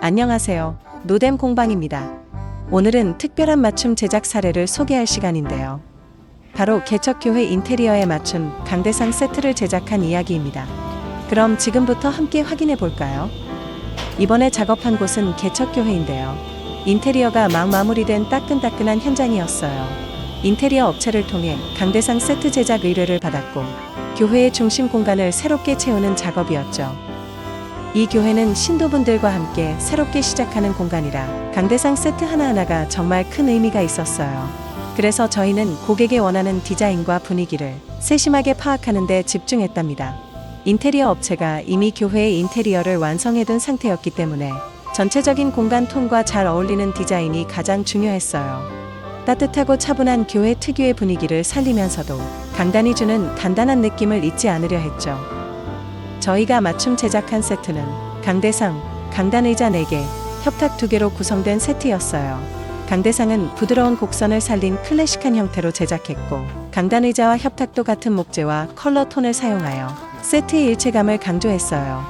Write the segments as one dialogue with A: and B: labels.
A: 안녕하세요. 노뎀 공방입니다. 오늘은 특별한 맞춤 제작 사례를 소개할 시간인데요. 바로 개척교회 인테리어에 맞춘 강대상 세트를 제작한 이야기입니다. 그럼 지금부터 함께 확인해 볼까요? 이번에 작업한 곳은 개척교회인데요. 인테리어가 막 마무리된 따끈따끈한 현장이었어요. 인테리어 업체를 통해 강대상 세트 제작 의뢰를 받았고, 교회의 중심 공간을 새롭게 채우는 작업이었죠. 이 교회는 신도분들과 함께 새롭게 시작하는 공간이라 강대상 세트 하나하나가 정말 큰 의미가 있었어요. 그래서 저희는 고객의 원하는 디자인과 분위기를 세심하게 파악하는 데 집중했답니다. 인테리어 업체가 이미 교회의 인테리어를 완성해둔 상태였기 때문에 전체적인 공간 톤과 잘 어울리는 디자인이 가장 중요했어요. 따뜻하고 차분한 교회 특유의 분위기를 살리면서도 강단이 주는 단단한 느낌을 잊지 않으려 했죠. 저희가 맞춤 제작한 세트는 강대상, 강단의자 4개, 협탁 2개로 구성된 세트였어요. 강대상은 부드러운 곡선을 살린 클래식한 형태로 제작했고, 강단의자와 협탁도 같은 목재와 컬러 톤을 사용하여 세트의 일체감을 강조했어요.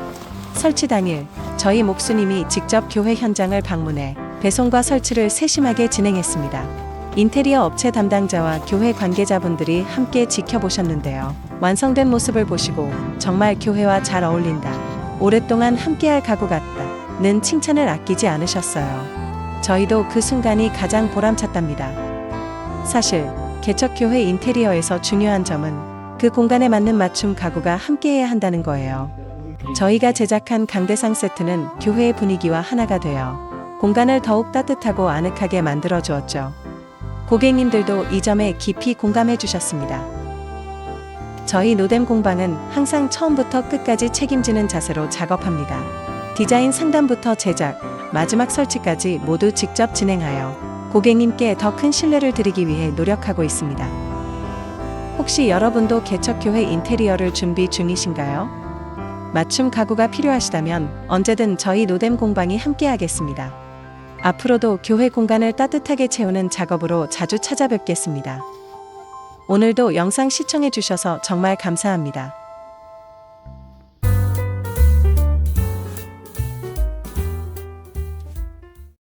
A: 설치 당일, 저희 목수님이 직접 교회 현장을 방문해 배송과 설치를 세심하게 진행했습니다. 인테리어 업체 담당자와 교회 관계자분들이 함께 지켜보셨는데요. 완성된 모습을 보시고 정말 교회와 잘 어울린다. 오랫동안 함께할 각오 같다.는 칭찬을 아끼지 않으셨어요. 저희도 그 순간이 가장 보람찼답니다. 사실 개척교회 인테리어에서 중요한 점은 그 공간에 맞는 맞춤 가구가 함께해야 한다는 거예요. 저희가 제작한 강대상 세트는 교회의 분위기와 하나가 되어 공간을 더욱 따뜻하고 아늑하게 만들어 주었죠. 고객님들도 이 점에 깊이 공감해 주셨습니다. 저희 노뎀 공방은 항상 처음부터 끝까지 책임지는 자세로 작업합니다. 디자인 상담부터 제작, 마지막 설치까지 모두 직접 진행하여 고객님께 더 큰 신뢰를 드리기 위해 노력하고 있습니다. 혹시 여러분도 개척교회 인테리어를 준비 중이신가요? 맞춤 가구가 필요하시다면 언제든 저희 노뎀 공방이 함께하겠습니다. 앞으로도 교회 공간을 따뜻하게 채우는 작업으로 자주 찾아뵙겠습니다. 오늘도 영상 시청해 주셔서 정말 감사합니다.